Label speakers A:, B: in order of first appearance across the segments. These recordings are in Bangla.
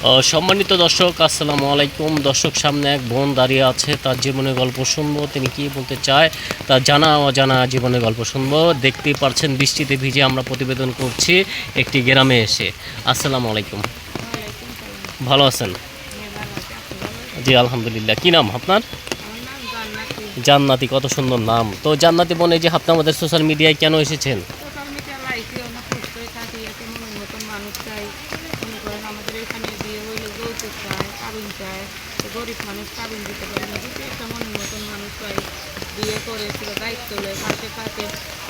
A: সম্মানিত দর্শক আসসালামু আলাইকুম। দর্শক সামনে এক বোন দাঁড়িয়ে আছে তার জীবনের গল্প শুনব। তিনি কি বলতে চায় তার জানা অজানা জীবনের গল্প শুনব। দেখতেই পারছেন বৃষ্টিতে ভিজে আমরা প্রতিবেদন করছি একটি গ্রামে এসে। আসসালামু আলাইকুম। ভালো আছেন? জি আলহামদুলিল্লাহ। কি নাম আপনার? জান্নাতি। কত সুন্দর নাম। তো জান্নাতি বোন এই যে আপনি আমাদের সোশ্যাল মিডিয়ায় কেন এসেছেন?
B: মনে করেন আমাদের এখানে বিয়ে হইলে যৌতুক চায়, কাবিন চায় গরিব মানুষ কাবিন দিতে পারে না যদি একটা মনের মতন মানুষ চাই, বিয়ে করে পুরো দায়িত্ব লয়, পাশে থাকে,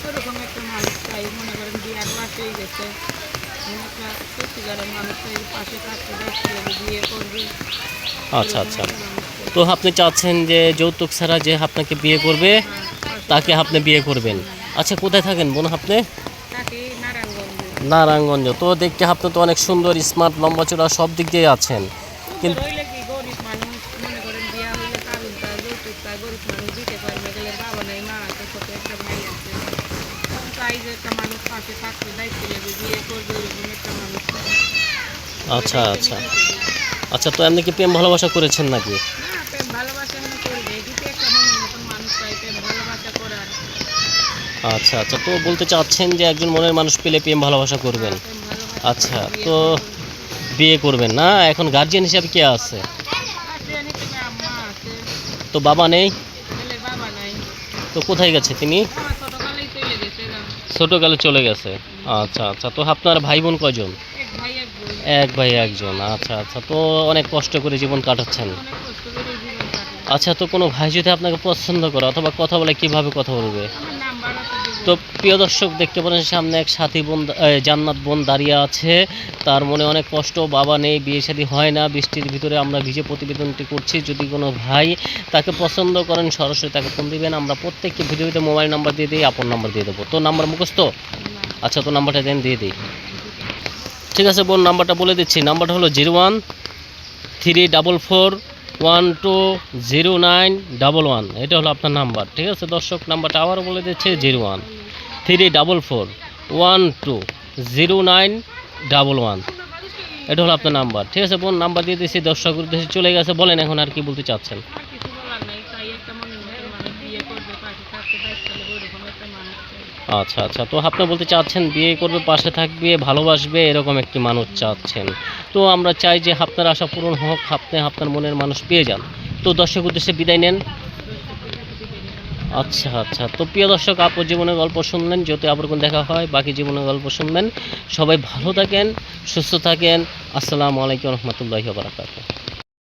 B: ওরকম একটা মানুষ চাই, মনে করেন বিয়ার বাসেই গেছে। একটা সত্যিকারের মানুষ চাই পাশে দায়িত্ব বিয়ে করবে।
A: আচ্ছা আচ্ছা। তো আপনি চাচ্ছেন যে যৌতুক ছাড়া যে আপনাকে বিয়ে করবে, তাকে আপনি বিয়ে করবেন। আচ্ছা কোথায় থাকেন বোন আপনি?
B: নারায়ণগঞ্জে।
A: তো দেখতে আপনি তো অনেক সুন্দর স্মার্ট লম্বা চূড়া সব দিক দিয়ে আছেন। কিন্তু। আচ্ছা আচ্ছা। আচ্ছা তো এমনি কি প্রেম ভালোবাসা করেছেন নাকি?
B: ভালোবাসা
A: আচ্ছা আচ্ছা। তো বলতে চাচ্ছেন যে একজন মনের মানুষ পেলে প্রেম, ভালোবাসা করবেন। আচ্ছা তো বিয়ে করবেন না? এখন গার্জিয়ান হিসাবে কে আছে? তো বাবা নেই? তো কোথায় গেছে তিনি? ছোটোকালে চলে গেছে। আচ্ছা আচ্ছা। তো আপনার ভাই বোন কজন
B: এক ভাই,
A: একজন। আচ্ছা আচ্ছা। তো অনেক কষ্ট করে জীবন কাটাচ্ছেন। আচ্ছা তো কোনো ভাই যদি আপনাকে পছন্দ করে অথবা কথা বলে কীভাবে কথা বলবে
B: আমার নাম্বার আছে দিব।
A: তো প্রিয় দর্শক, দেখতে পারেন সামনে এক সাথী বোন জান্নাত বোন দাঁড়িয়ে আছে। তার মনে অনেক কষ্ট, বাবা নেই, বিয়ে শাদী হয় না, বৃষ্টির ভিতরে আমরা ভিজে প্রতিবেদনটি করছি। যদি কোনো ভাই তাকে পছন্দ করেন, সরাসরি তাকে ফোন দিবেন। আমরা প্রত্যেককে ভিডিওতে মোবাইল নাম্বার দিয়ে দিই, আপন নাম্বার দিয়ে দেবো। তো নাম্বার মুখস্থ? আচ্ছা তো নাম্বারটা দেন, দিয়ে দিই। ঠিক আছে, বোন, নাম্বারটা বলে দিচ্ছি। নাম্বারটা হলো zero one three double four one two zero nine double one এটা হলো আপনার নাম্বার, ঠিক আছে? দর্শক, নাম্বারটা আবারও বলে দিচ্ছে zero one three double four one two zero nine double one এটা হলো আপনার নাম্বার, ঠিক আছে? বোন, নাম্বার দিয়ে দিচ্ছি দর্শক উদ্দেশ্যে চলে গেছে। বলেন এখন আর কি বলতে চাচ্ছেন। আচ্ছা আচ্ছা। তো আপনি বলতে চাচ্ছেন বিয়ে করবে, পাশে থাকবে, ভালোবাসবে, এরকম একটি মানুষ চাচ্ছেন। তো আমরা চাই যে আপনার আশা পূরণ হোক, আপনি আপনার মনের মানুষ পেয়ে যান। তো দর্শক উদ্দেশ্যে বিদায় নেন। আচ্ছা আচ্ছা। তো প্রিয় দর্শক আপন জীবনের গল্প শুনলেন যদি আবার কোন দেখা হয়, বাকি জীবনের গল্প শুনবেন। সবাই ভালো থাকেন, সুস্থ থাকেন। আসসালামু আলাইকুম রহমতুল্লাহি বারাকাতুহ।